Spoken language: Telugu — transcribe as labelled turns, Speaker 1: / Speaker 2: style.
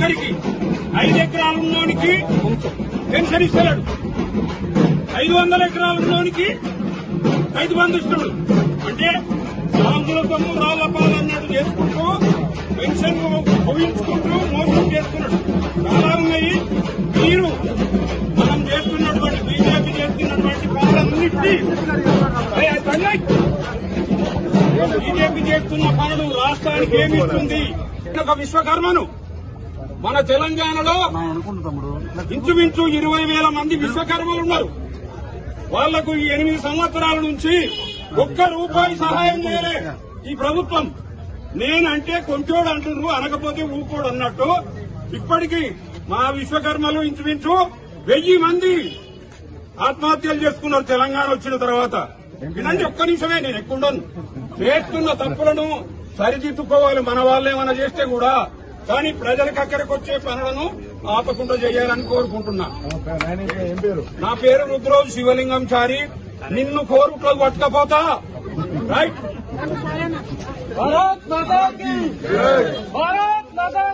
Speaker 1: ఒక్కరికి ఐదు ఎకరాలు ఉన్నోనికి పెన్షన్ ఇస్తున్నాడు ఐదు వందల ఎకరాలు ఉన్నోనికి రైతు బంధు ఇస్తున్నాడు. అంటే రాజుల సొమ్ము రాళ్ళ పాలు అన్నట్టు చేసుకుంటూ పెన్షన్ ఊహించుకుంటూ మోసం చేస్తున్నాడు. చాలా ఉన్నాయి. మీరు మనం చేస్తున్నటువంటి బీజేపీ చేస్తున్నటువంటి పనులన్నింటినీ బీజేపీ చేస్తున్న పనులు రాష్ట్రానికి ఏమి ఇస్తుంది? ఒక విశ్వకర్మను మన తెలంగాణలో ఇంచుమించు ఇరవై వేల మంది విశ్వకర్మలు ఉన్నారు. వాళ్ళకు ఈ ఎనిమిది సంవత్సరాల నుంచి ఒక్క రూపాయి సహాయం చేయలే ఈ ప్రభుత్వం. నేనంటే కొంచోడు అంటున్నారు అనకపోతే ఊకోడు అన్నట్టు. ఇప్పటికీ మా విశ్వకర్మలు ఇంచుమించు వెయ్యి మంది ఆత్మహత్యలు చేసుకున్నారు తెలంగాణ వచ్చిన తర్వాత. వినండి ఒక్క నిమిషమే నేను ఎక్కుండను చేస్తున్న తప్పులను సరిదిద్దుకోవాలి. మన వాళ్ళు ఏమైనా చేస్తే కూడా కానీ ప్రజలకు అక్కడికి వచ్చే పనులను ఆపకుండా చేయాలని కోరుకుంటున్నా. నా పేరు రుద్రోజ్ శివలింగం చారి. నిన్ను కోరుట్లో పట్టుకపోతా. రైట్
Speaker 2: భారత్ మాతా భారత్ మాతా